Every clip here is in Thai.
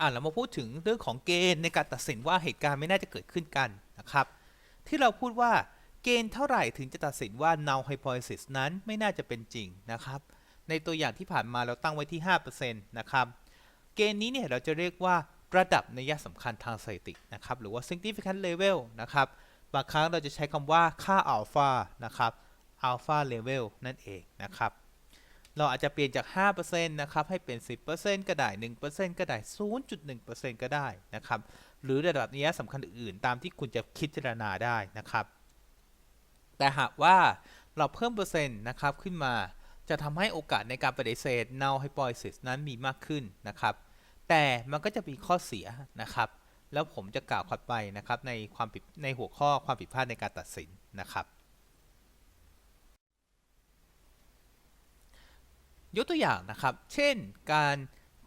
อะเรามาพูดถึงเรื่องของเกณฑ์ในการตัดสินว่าเหตุการณ์ไม่น่าจะเกิดขึ้นกันนะครับ ที่เราพูดว่าเกณฑ์เท่าไหร่ถึงจะตัดสินว่า null hypothesis นั้นไม่น่าจะเป็นจริงนะครับ ในตัวอย่างที่ผ่านมาเราตั้งไว้ที่ 5%นะครับ เกณฑ์นี้เนี่ยเราจะเรียกว่าระดับนัยสำคัญทางสถิตินะครับ หรือว่า significant level นะครับ บางครั้งเราจะใช้คำว่าค่า alpha นะครับ alpha level นั่นเองนะครับ เราอาจจะเปลี่ยนจาก 5%นะครับ ให้เป็น 10%ก็ได้ 1%ก็ได้ 0.1%ก็ได้นะครับ หรือระดับนัยสำคัญอื่นตามที่คุณจะคิดพิจารณาได้นะครับ แต่หากว่าเราเพิ่มเปอร์เซ็นต์นะครับขึ้นมา จะทำให้โอกาสในการปฏิเสธ null hypothesis นั้นมีมากขึ้นนะครับ แต่มันก็จะมีข้อเสียนะครับ แล้วผมจะกล่าวขัดไปนะครับในความผิดในหัวข้อความผิดพลาดในการตัดสินนะครับ ยกตัวอย่างนะครับ เช่น การ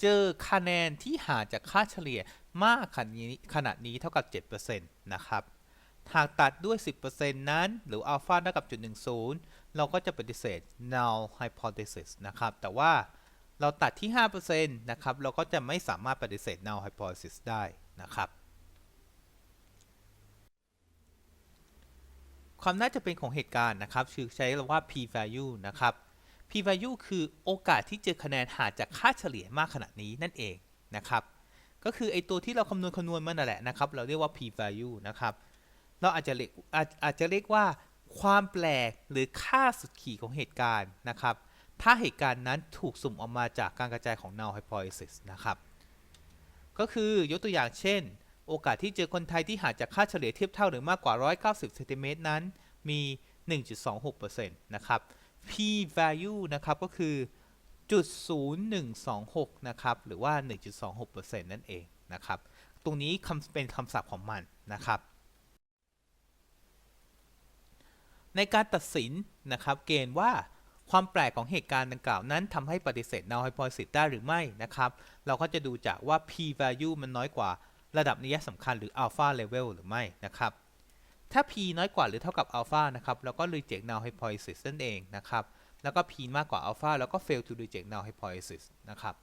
เจอคะแนนที่ห่างจากค่าเฉลี่ยมากขนาดนี้ขนาดนี้เท่ากับ 7%นะครับ หากตัดด้วย 10%นั้น หรืออัลฟาเท่ากับจุด10 เราก็จะปฏิเสธ null hypothesis นะครับ แต่ว่าเราตัดที่ 5%นะครับ เราก็จะไม่สามารถปฏิเสธ null hypothesis ได้นะครับ ความน่าจะเป็นของเหตุการณ์นะครับคือใช้คำว่า p value นะครับ p value คือโอกาสที่เจอคะแนนหาจากค่าเฉลี่ยมากขนาดนี้นั่นเองนะครับ ก็คือไอตัวที่เราคำนวณคำนวณมันนั่นแหละนะครับ เราเรียกว่า p value นะครับ เราอาจจะเรียกอาจอาจจะเรียกว่า ความแปลกหรือค่าสุดขีดของเหตุการณ์นะครับ ถ้าเหตุการณ์นั้นถูกสุ่มออกมาจากการกระจายของ null hypothesis นะครับ ก็คือยกตัวอย่างเช่น โอกาสที่เจอคนไทยที่หาจากค่าเฉลี่ยเทียบเท่าหรือมากกว่า 190เซนติเมตรนั้นมี 1.26%นะครับ p value นะครับก็คือจุด0126 นะครับ หรือว่า 1.26%นั่นเองนะครับ ตรงนี้คำเป็นคำศัพท์ของมันนะครับ ในการตัดสินนะครับเกณฑ์ว่าความแปลกของเหตุการณ์ดังกล่าวนั้นทำให้ปฏิเสธ null hypothesis ได้หรือไม่นะครับ เราก็จะดูจากว่า p value มันน้อยกว่าระดับนัยสำคัญหรือ alpha level หรือไม่นะครับ ถ้า p น้อยกว่าหรือเท่ากับ alpha นะครับเราก็ reject null hypothesis นั่นเองนะครับ แล้วก็ p มากกว่า alpha แล้วก็ fail to reject null hypothesis นะครับ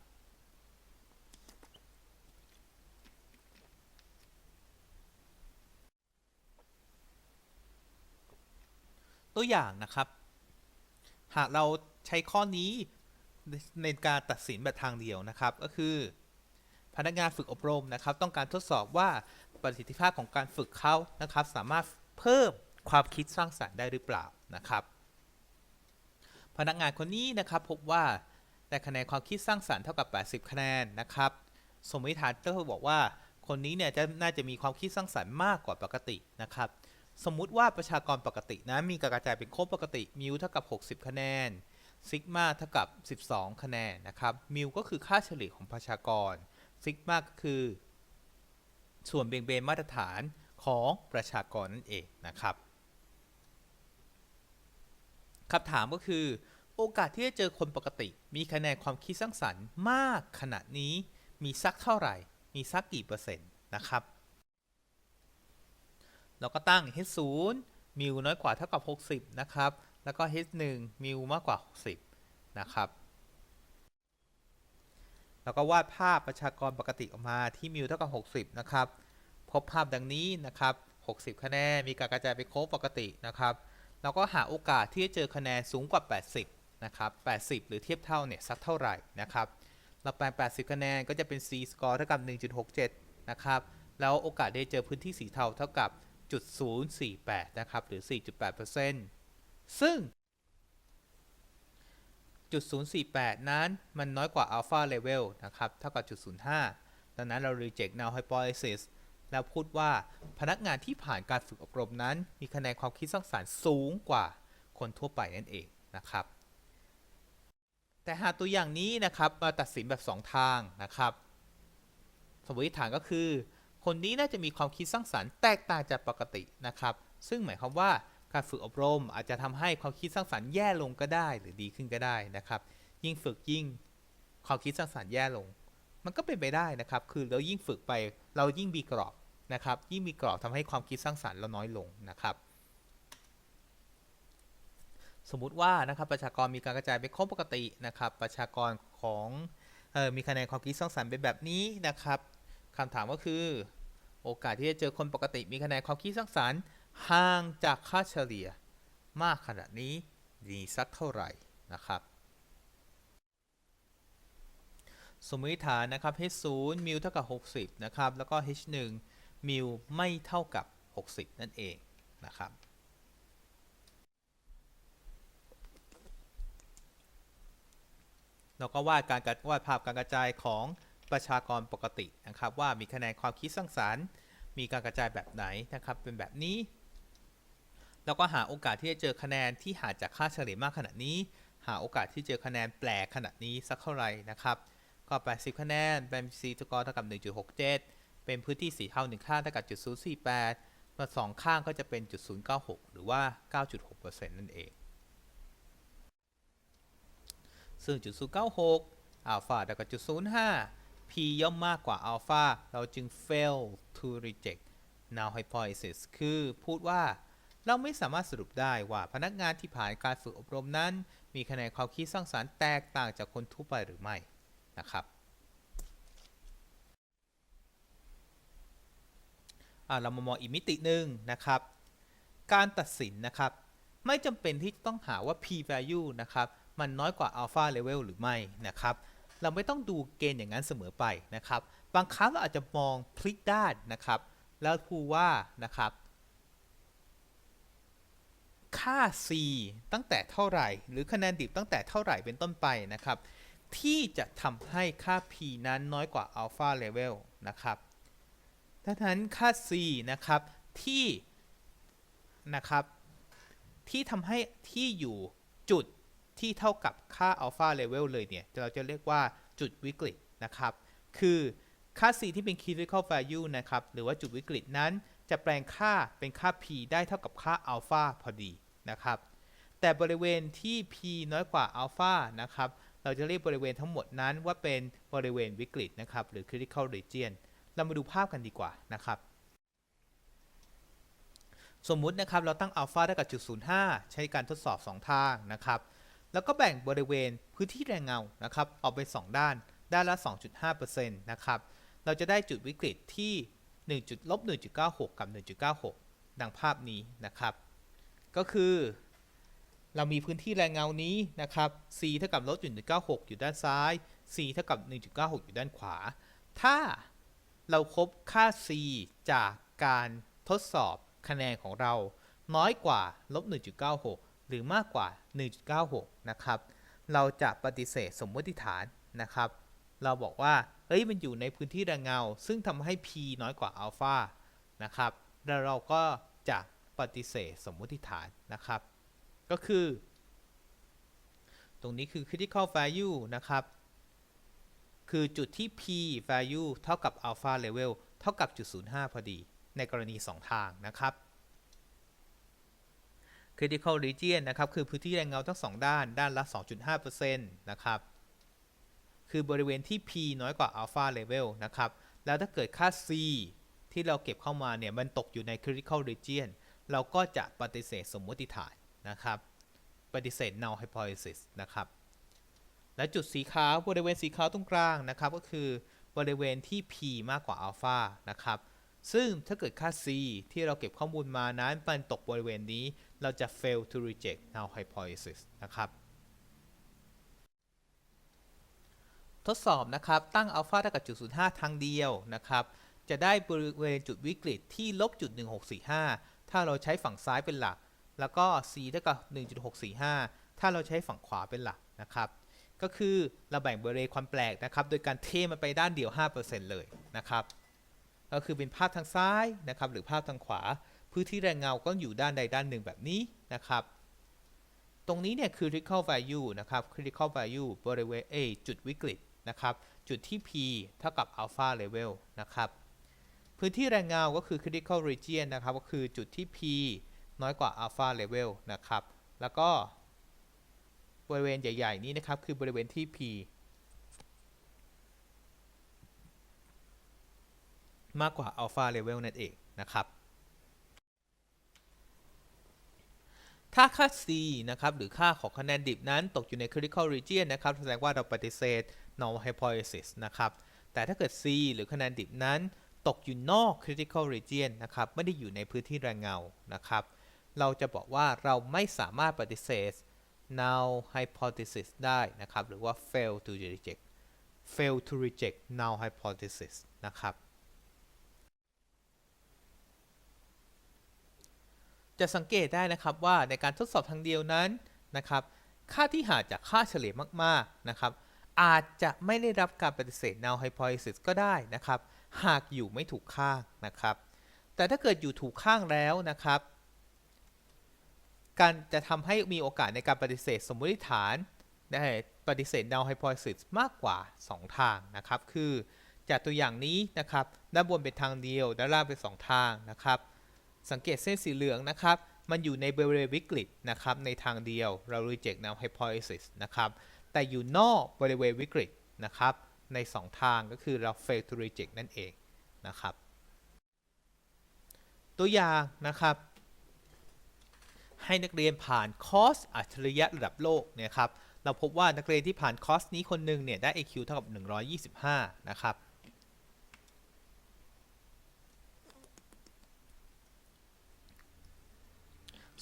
ตัวอย่างนะครับ หากเราใช้ข้อนี้ในการตัดสินแบบทางเดียวนะครับ ก็คือ พนักงานฝึกอบรมนะครับ ต้องการทดสอบว่าประสิทธิภาพของการฝึกเขานะครับ สามารถ เพิ่มความคิดสร้างสรรค์ได้หรือเปล่านะครับ พนักงานคนนี้นะครับพบว่าได้คะแนนความคิดสร้างสรรค์เท่ากับ 80 คะแนนนะครับ สมมติฐานก็บอกว่าคนนี้เนี่ยจะน่าจะมีความคิดสร้างสรรค์มากกว่าปกตินะครับ สมมุติว่าประชากรปกตินะมีการกระจายเป็นโค้งปกติมิวเท่ากับ 60 คะแนนซิกมาเท่ากับ 12 คะแนนนะครับมิวก็คือค่าเฉลี่ยของประชากรซิกมาก็คือ ส่วนเบี่ยงเบนมาตรฐาน ของประชากรนั่นเองนะครับคำถามก็คือ โอกาสที่จะเจอคนปกติ มีคะแนนความคิดสร้างสรรค์มากขนาดนี้มีสักเท่าไหร่ มีสักกี่เปอร์เซ็นต์นะครับเราก็ตั้ง h 0มิวน้อยกว่าเท่ากับ 60 นะครับ แล้วก็ h 1มิวมากกว่า 60 นะครับ แล้วก็วาดภาพประชากรปกติออกมาที่มิวเท่ากับ 60 นะครับ พบภาพดังนี้นะครับ 60 คะแนน มีการกระจายไปโค้งปกตินะครับ แล้วก็หาโอกาสที่จะเจอคะแนนสูงกว่า 80 นะครับ 80 หรือเทียบเท่าเนี่ยสักเท่าไหร่นะครับ เราแปลง 80 คะแนนก็จะเป็น c score เท่ากับ 1.67 นะครับ แล้วโอกาสได้เจอพื้นที่สีเทาเท่ากับ0.048 นะครับ หรือ 4.8%ซึ่ง0.048 นั้นมันน้อยกว่า alpha level นะครับ เท่ากับ0.05ดังนั้นเรา reject null hypothesis แล้วพูดว่าพนักงานที่ผ่านการฝึกอบรมนั้น มีคะแนนความคิดสร้างสรรค์สูงกว่าคนทั่วไปนั่นเองนะครับ แต่หากตัวอย่างนี้นะครับมาตัดสินแบบ 2 ทางนะครับสมมติฐานก็คือ คนนี้น่าจะมีความคิดสร้างสรรค์แตกต่างจากปกตินะครับ ซึ่งหมายความว่าการฝึกอบรมอาจจะทำให้ความคิดสร้างสรรค์แย่ลงก็ได้หรือดีขึ้นก็ได้นะครับ ยิ่งฝึกยิ่งความคิดสร้างสรรค์แย่ลง มันก็เป็นไปได้นะครับ คือเรายิ่งฝึกไป เรายิ่งมีกรอบ นะครับ ยิ่งมีกรอบทำให้ความคิดสร้างสรรค์เราน้อยลงนะครับ สมมุติว่านะครับประชากรมีการกระจายไปครบปกตินะครับ ประชากรของออมีคะแนนความคิดสร้างสรรค์เป็นแบบนี้นะครับคำถามก็คือ โอกาสที่จะเจอคนปกติ มีคะแนนความคิดสร้างสรรค์ห่างจากค่าเฉลี่ยมากขนาดนี้มีสักเท่าไหร่นะครับ สมมติฐานนะครับ h 0มิวเท่ากับ 60 นะครับ แล้วก็ h 1 มิวไม่เท่ากับ 60 นั่นเองนะครับ เราก็วาดการวาดภาพการกระจายของประชากรปกตินะครับ ว่ามีคะแนนความคิดสร้างสรรค์ มีการกระจายแบบไหนนะครับ เป็นแบบนี้ แล้วก็หาโอกาสที่จะเจอคะแนนที่ห่างจากค่าเฉลี่ยมากขนาดนี้ หาโอกาสที่เจอคะแนนแปลกขนาดนี้สักเท่าไหร่นะครับ ก็ 80 คะแนนเป็น c สกอร์เท่ากับ 1.67 เป็นพื้นที่สีเทา1ข้างเท่ากับ0.048มาสองข้างก็จะเป็นจุด0.96หรือว่า9.6%นั่นเอง ซึ่ง0.096อัลฟาเท่ากับ0.05 p ย่อมมากกว่าอัลฟาเราจึง fail to reject null hypothesis คือพูดว่าเราไม่สามารถสรุปได้ว่าพนักงานที่ผ่านการฝึกอบรมนั้น มีคะแนนความคิดสร้างสรรค์แตกต่างจากคนทั่วไปหรือไม่นะครับอะ เรามามองอีกมิติหนึ่งนะครับ การตัดสินนะครับ ไม่จำเป็นที่ต้องหาว่า p value นะครับ มันน้อยกว่า alpha level หรือไม่นะครับ เราไม่ต้องดูเกณฑ์อย่างนั้นเสมอไปนะครับ บางครั้งเราอาจจะมองพลิกด้านนะครับ แล้วพูว่านะครับ ค่า c ตั้งแต่เท่าไหร่ หรือคะแนนดิบตั้งแต่เท่าไหร่เป็นต้นไปนะครับ ที่จะทำให้ค่า p นั้นน้อยกว่า alpha level นะครับ ดังนั้นค่า c นะครับที่นะครับที่ทำให้ที่อยู่จุดที่เท่ากับค่า alpha level เลยเนี่ย เราจะเรียกว่าจุดวิกฤตนะครับ คือค่า c ที่เป็น critical value นะครับ หรือว่าจุดวิกฤตนั้น จะแปลงค่าเป็นค่า p ได้เท่ากับค่า alpha พอดีนะครับ แต่บริเวณที่ p น้อยกว่า alpha นะครับ เราจะเรียกบริเวณทั้งหมดนั้นว่าเป็นบริเวณวิกฤตนะครับ หรือ critical region เรามาดูภาพกันดีกว่านะครับ สมมุตินะครับเราตั้งอัลฟาเท่ากับจุด05ใช้การทดสอบ 2 ทางนะครับ แล้วก็แบ่งบริเวณพื้นที่แรงเงานะครับออกเป็น 2 ด้าน ด้านละ 2.5%นะครับ เราจะได้จุดวิกฤตที่1ลบ1.96 กับ 1.96 ดังภาพนี้นะครับ ก็คือ เรามีพื้นที่แรงเงานี้นะครับ c เท่ากับลบ1.96 อยู่ด้านซ้าย c เท่ากับ 1.96 อยู่ด้านขวา ถ้า เราคบค่า c จากการทดสอบคะแนนของเรา น้อยกว่าลบ 1.96 หรือมากกว่า 1.96 นะครับ เราจะปฏิเสธสมมติฐานนะครับ เราบอกว่า เฮ้ย มันอยู่ในพื้นที่แรงเงา ซึ่งทำให้ p น้อยกว่าอัลฟานะครับ แล้วเราก็จะปฏิเสธสมมติฐานนะครับ ก็คือ ตรงนี้คือ critical value นะครับ คือจุดที่ p value เท่ากับ alpha level เท่ากับจุด05 พอดี ในกรณี 2 ทางนะครับ critical region นะครับ คือพื้นที่แรงเงาทั้ง 2 ด้าน ด้านละ 2.5%นะครับ คือบริเวณที่ p น้อยกว่า alpha level นะครับ แล้วถ้าเกิดค่า c ที่เราเก็บเข้ามาเนี่ยมันตกอยู่ใน critical region เราก็จะปฏิเสธสมมติฐานนะครับ ปฏิเสธ null hypothesis นะครับ และจุดสีขาวบริเวณสีขาวตรงกลางนะครับ ก็คือบริเวณที่ p มากกว่า alpha นะครับ ซึ่งถ้าเกิดค่า c ที่เราเก็บข้อมูลมานั้นมันตกบริเวณนี้ เราจะ fail to reject null hypothesis นะครับ ทดสอบนะครับ ตั้งอัลฟาเท่ากับจุด05ทางเดียวนะครับ จะได้บริเวณจุดวิกฤตที่ลบจุด1645 ถ้าเราใช้ฝั่งซ้ายเป็นหลัก แล้วก็ c เท่ากับ1.645 ถ้าเราใช้ฝั่งขวาเป็นหลักนะครับ ก็คือเราแบ่งเบริเวณความแปลกนะครับ โดยการเทมันไปด้านเดียว 5%เลยนะครับ ก็คือเป็นภาพทางซ้ายนะครับ หรือภาพทางขวา พื้นที่แรงเงาก็อยู่ด้านใดด้านหนึ่งแบบนี้นะครับ ตรงนี้เนี่ยคือ critical value นะครับ critical value บริเวณ A จุดวิกฤตนะครับ จุดที่ P เท่ากับ alpha level นะครับ พื้นที่แรงเงาก็คือ critical region นะครับ ก็คือจุดที่ P น้อยกว่า alpha level นะครับ แล้วก็ บริเวณใหญ่ ๆ นี้นะครับ คือบริเวณที่ P มากกว่า alpha level นั่นเองนะครับ ถ้าค่า C นะครับ หรือค่าของคะแนนดิบนั้นตกอยู่ใน critical region นะครับ แสดงว่าเราปฏิเสธ null hypothesis นะครับ แต่ถ้าเกิด C หรือคะแนนดิบนั้นตกอยู่นอก critical region นะครับ ไม่ได้อยู่ในพื้นที่แรงเงา นะครับ เราจะบอกว่าเราไม่สามารถปฏิเสธ null hypothesis ได้นะครับ หรือว่า fail to reject fail to reject null hypothesis นะครับ จะสังเกตได้นะครับว่าในการทดสอบทางเดียวนั้นนะครับ ค่าที่หาจากค่าเฉลี่ยมาก ๆ นะครับ อาจจะไม่ได้รับการปฏิเสธ null hypothesis ก็ได้นะครับ หากอยู่ไม่ถูกข้างนะครับ แต่ถ้าเกิดอยู่ถูกข้างแล้วนะครับ การจะทำให้มีโอกาสในการปฏิเสธสมมติฐานได้ปฏิเสธ null hypothesis มากกว่า 2 ทางนะครับ คือจากตัวอย่างนี้นะครับ ด้านบนเป็นทางเดียว ด้านล่างเป็น 2 ทางนะครับ สังเกตเส้นสีเหลืองนะครับ มันอยู่ในบริเวณวิกฤตนะครับ ในทางเดียวเรา reject null hypothesis นะครับ แต่อยู่นอกบริเวณวิกฤตนะครับ ใน 2 ทางก็คือเรา fail to reject นั่นเองนะครับ ตัวอย่างนะครับ ให้นักเรียนผ่านคอร์สอัจฉริยะระดับโลกเนี่ยครับ เราพบว่านักเรียนที่ผ่านคอร์สนี้คนหนึ่งเนี่ยได้ IQ เท่ากับ 125 นะครับ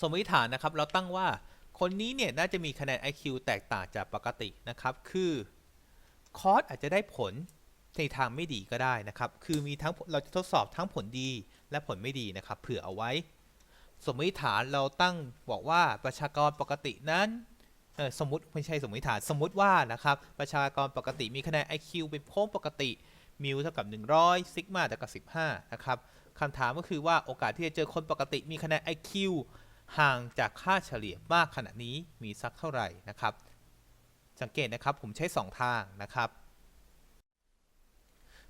สมมติฐานนะครับเราตั้งว่าคนนี้เนี่ยน่าจะมีคะแนน IQ แตกต่างจากปกตินะครับ คือคอร์สอาจจะได้ผลในทางไม่ดีก็ได้นะครับ คือมีทั้งเราจะทดสอบทั้งผลดีและผลไม่ดีนะครับ เผื่อเอาไว้ สมมติฐานเราตั้งบอกว่าประชากรปกตินั้นสมมติไม่ใช่สมมติฐานสมมติว่านะครับประชากรปกติมีคะแนน IQ เป็นโค้งปกติมิวเท่ากับ 100ซิกมาเท่ากับ 15 นะครับคำถามก็คือว่าโอกาสที่จะเจอคนปกติมีคะแนน IQ ห่างจากค่าเฉลี่ยมากขนาดนี้มีสักเท่าไหร่นะครับ สังเกตนะครับผมใช้ 2 ทางนะครับ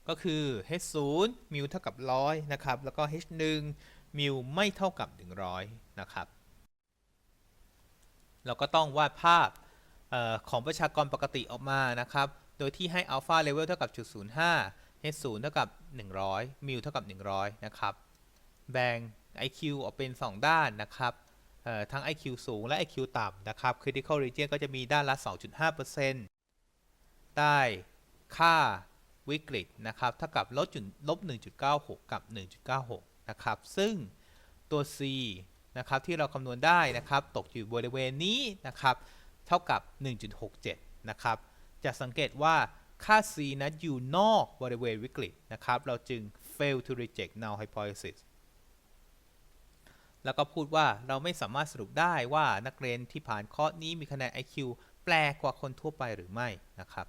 ก็คือ h 0มิวเท่ากับ 100 นะครับ แล้วก็ h 1 มิวไม่เท่ากับ 100 นะครับ เราก็ต้องวาดภาพออของประชากรปกติออกมานะครับ โดยที่ให้อัลฟาเลเวลเท่ากับจุด05 h 0เท่ากับ 100 มิวเท่ากับ 100 นะครับ แบ่ง IQ ออกเป็น 2 ด้านนะครับทั้ง IQ สูงและ IQ ต่ำนะครับ Critical Region ก็จะมีด้านละ 2.5%ได้ค่าวิกฤตนะครับ เท่ากับลบจุดลบ 1.96 กับ 1.96 นะครับ ซึ่งตัว C นะครับที่เราคำนวณได้นะครับตกอยู่บริเวณนี้นะครับเท่ากับ 1.67 นะครับ จะสังเกตว่าค่า C นั้นอยู่นอกบริเวณวิกฤตนะครับ เราจึง fail to reject null hypothesis แล้วก็พูดว่าเราไม่สามารถสรุปได้ว่านักเรียนที่ผ่านคอร์สนี้มีคะแนน IQ แปลกกว่าคนทั่วไปหรือไม่นะครับ